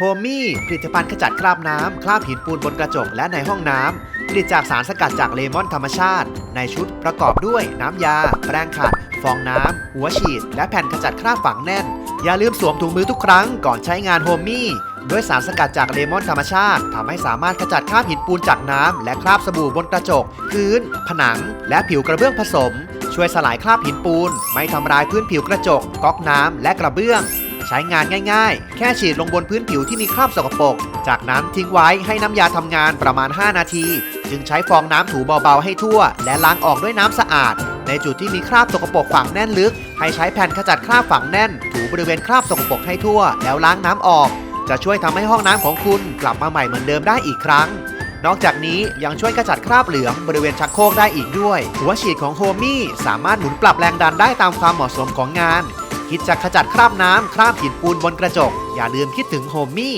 โฮมี่ผลิตภัณฑ์ขจัดคราบน้ำ คราบหินปูนบนกระจกและในห้องน้ำผลิตจากสารสกัดจากเลมอนธรรมชาติ ในชุดประกอบด้วยน้ำยา แปรงขัด ฟองน้ำ หัวฉีด และแผ่นขจัดคราบฝังแน่น อย่าลืมสวมถุงมือทุกครั้งก่อนใช้งานโฮมี่ด้วยสารสกัดจากเลมอนธรรมชาติทำให้สามารถขจัดคราบหินปูนจากน้ำ และคราบสบู่บนกระจก พื้น ผนัง และผิวกระเบื้องผสม ช่วยสลายคราบหินปูน ไม่ทำลายพื้นผิวกระจกก๊อกน้ำและกระเบื้อง ใช้งานง่ายๆ แค่ฉีดลงบนพื้นผิวที่มีคราบสกปรก จากนั้นทิ้งไว้ให้น้ำยาทำงานประมาณ 5 นาที จึงใช้ฟองน้ำถูเบาๆให้ทั่ว และล้างออกด้วยน้ำสะอาด ในจุดที่มีคราบสกปรกฝังแน่นลึก ให้ใช้แผ่นขจัดคราบฝังแน่น ถูบริเวณคราบสกปรกให้ทั่ว แล้วล้างน้ำออก จะช่วยทำให้ห้องน้ำของคุณกลับมาใหม่เหมือนเดิมได้อีกครั้งนอกจากนี้ยังช่วยขจัดคราบเหลืองบริเวณชักโครกได้อีกด้วย หัวฉีดของโฮมี่สามารถหมุนปรับแรงดันได้ตามความเหมาะสมของงาน คิดจะขจัดคราบน้ำคราบหินปูนบนกระจก อย่าลืมคิดถึงโฮมี่